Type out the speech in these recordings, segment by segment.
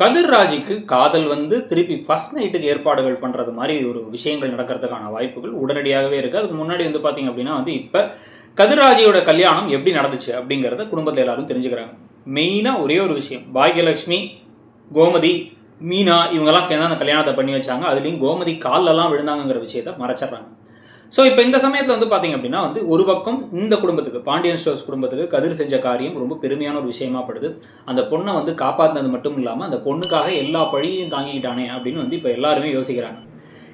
கதிர்ராஜுக்கு காதல் வந்து திருப்பி ஃபர்ஸ்ட் நைட்டுக்கு ஏற்பாடுகள் பண்ணுறது மாதிரி ஒரு விஷயங்கள் நடக்கிறதுக்கான வாய்ப்புகள் உடனடியாகவே இருக்குது அதுக்கு முன்னாடி வந்து பார்த்தீங்க அப்படின்னா வந்து இப்போ கதிர்ராஜியோட கல்யாணம் எப்படி நடந்துச்சு அப்படிங்கிறத குடும்பத்தில் எல்லாரும் தெரிஞ்சுக்கிறாங்க. மெயினாக ஒரே ஒரு விஷயம். பாக்யலட்சுமி கோமதி மீனா இவங்கெல்லாம் சேர்ந்து அந்த கல்யாணத்தை பண்ணி வச்சாங்க. அதுலேயும் கோமதி கால்லெல்லாம் விழுந்தாங்கங்கிற விஷயத்த மறைச்சிட்றாங்க. ஸோ இப்போ இந்த சமயத்தில் வந்து பார்த்தீங்க அப்படின்னா வந்து ஒரு பக்கம் இந்த குடும்பத்துக்கு பாண்டியன் ஸ்டோர்ஸ் குடும்பத்துக்கு கதிர் செஞ்ச காரியம் ரொம்ப பெருமையான ஒரு விஷயமா படுது. அந்த பொண்ணை வந்து காப்பாற்றினது மட்டும் இல்லாமல் அந்த பொண்ணுக்காக எல்லா பழியையும் தாங்கிக்கிட்டானே அப்படின்னு வந்து இப்போ எல்லாருமே யோசிக்கிறாங்க.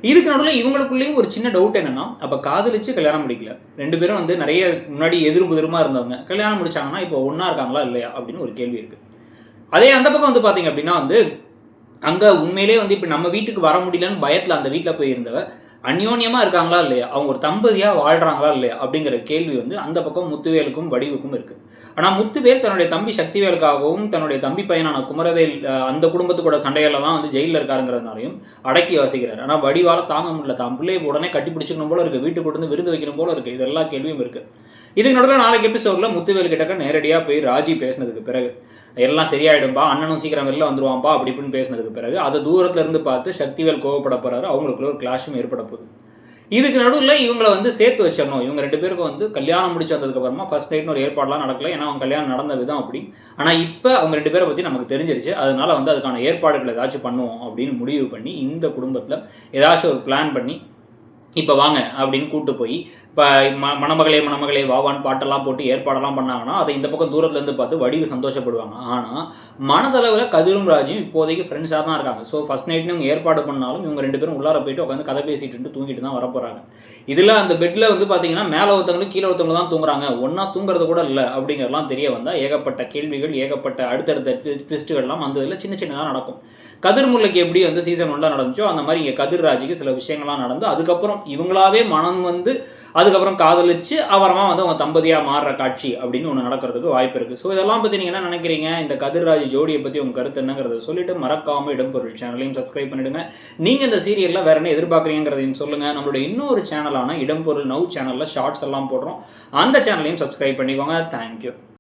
இதுக்கு நடுவில் இவங்களுக்குள்ளேயும் ஒரு சின்ன டவுட் என்னன்னா அப்போ காதலிச்சு கல்யாணம் முடிக்கல. ரெண்டு பேரும் வந்து நிறைய முன்னாடி எதிரும் இருந்தவங்க. கல்யாணம் முடிச்சாங்கன்னா இப்போ ஒன்றா இருக்காங்களா இல்லையா அப்படின்னு ஒரு கேள்வி இருக்குது அதே அந்த பக்கம் வந்து பார்த்தீங்க அப்படின்னா வந்து அங்கே உண்மையிலே வந்து இப்போ நம்ம வீட்டுக்கு வர முடியலன்னு பயத்தில் அந்த வீட்டில் போய் இருந்தவ அந்யோன்யமாக இருக்காங்களா இல்லையா? அவங்க ஒரு தம்பதியாக வாழ்கிறாங்களா இல்லையா? அப்படிங்கிற கேள்வி வந்து அந்த பக்கம் முத்துவேலுக்கும் வடிவுக்கும் இருக்குது ஆனால் முத்துவேல் தன்னுடைய தம்பி சக்திவேலுக்காகவும் தன்னுடைய தம்பி பையனான குமரவேல் அந்த குடும்பத்துக்கூட சண்டையில தான் வந்து ஜெயிலில் இருக்காருங்கிறதுனாலையும் அடக்கி வாசிக்கிறார். ஆனால் வடிவால் தாங்க முடியல. தான் பிள்ளையை உடனே கட்டி பிடிச்சிக்கணும் போல இருக்குது வீட்டுக்கு கொண்டு வந்து விருந்து வைக்கணும் போல இருக்குது இது எல்லா கேள்வியும் இருக்குது இதுக்கு நடுவில் நாளைக்கு எபிசோடில் முத்துவேல் கிட்டக்க நேரடியாக போய் ராஜி பேசினதுக்கு பிறகு எல்லாம் சரியாயிடும்பா அண்ணனும் சீக்கிரம் வெளில வந்துருவான்பா அப்படி இப்படின்னு பேசினதுக்கு பிறகு அதை தூரத்துல இருந்து பார்த்து சக்திவேல் கோவப்பட போறாரு அவங்களுக்குள்ள ஒரு கிளாஷும் ஏற்பட போகுது. இதுக்கு நடுவில் இவங்களை வந்து சேர்த்து வச்சிடணும். இவங்க ரெண்டு பேருக்கும் வந்து கல்யாணம் முடிச்சு வந்ததுக்கு அப்புறமா ஃபர்ஸ்ட் நைட்னு ஒரு ஏற்பாடுலாம் நடக்கல. ஏன்னா அவங்க கல்யாணம் நடந்த விதம் அப்படி. ஆனால் இப்போ அவங்க ரெண்டு பேரை பற்றி நமக்கு தெரிஞ்சிருச்சு. அதனால வந்து அதுக்கான ஏற்பாடுகள் ஏதாச்சும் பண்ணுவோம் அப்படின்னு முடிவு பண்ணி இந்த குடும்பத்தில் ஏதாச்சும் ஒரு பிளான் பண்ணி இப்போ வாங்க அப்படின்னு கூட்டு போய் இப்போ ம மணமகளே மணமகளே வாவான்னு பாட்டெல்லாம் போட்டு ஏற்பாடெல்லாம் பண்ணாங்கன்னா அதை இந்த பக்கம் தூரத்துலேருந்து பார்த்து வடிவு சந்தோஷப்படுவாங்க. ஆனால் மனதளவில் கதிரும் ராஜும் இப்போதைக்கு ஃப்ரெண்ட்ஸாக தான் இருக்காங்க. ஸோ ஃபஸ்ட் நைட்னு இவங்க ஏற்பாடு பண்ணாலும் இவங்க ரெண்டு பேரும் உள்ளார போயிட்டு உட்காந்து கதை பேசிட்டு தூங்கிட்டு தான் வரப்போகிறாங்க இதில் அந்த பெட்டில் வந்து பார்த்தீங்கன்னா மேலே ஒருத்தவங்களும் கீழே ஒருத்தவங்க தான் தூங்குறாங்க. ஒன்றா தூங்குறது கூட இல்லை அப்படிங்கிறதெல்லாம் தெரிய வந்தால் ஏகப்பட்ட கேள்விகள் ஏகப்பட்ட அடுத்தடுத்த ட்விஸ்ட்டுகள்லாம் அந்த இதில் சின்ன சின்னதாக நடக்கும். கதிர் முல்லைக்கு எப்படி வந்து சீசன் ஒன்ல நடந்துச்சோ அந்த மாதிரி இங்கே கதிர் ராஜுக்கு சில விஷயங்கள்லாம் நடந்து அதுக்கப்புறம் இவங்களாவே மனம் வந்து அதுக்கப்புறம் காதலிச்சு அப்புறமா வந்து அவங்க தம்பதியாக மாறுற காட்சி அப்படின்னு ஒன்று நடக்கிறதுக்கு வாய்ப்பு இருக்குது ஸோ இதெல்லாம் பற்றி நீங்கள் என்ன நினைக்கிறீங்க? இந்த கதிர்ராஜ் ஜோடியை பற்றி உங்கள் கருத்து என்னங்கிறத சொல்லிட்டு மறக்காமல் இடம்பொருள் சேனலையும் சப்ஸ்கிரைப் பண்ணிடுங்க. நீங்கள் இந்த சீரியலில் வேற என்ன எதிர்பார்க்குறீங்கிறதையும் சொல்லுங்கள் நம்மளோட இன்னொரு சேனலான இடம்பொருள் நவ் சேனலில் ஷார்ட்ஸ் எல்லாம் போடுறோம். அந்த சேனலையும் சப்ஸ்கிரைப் பண்ணிக்கோங்க. தேங்க்யூ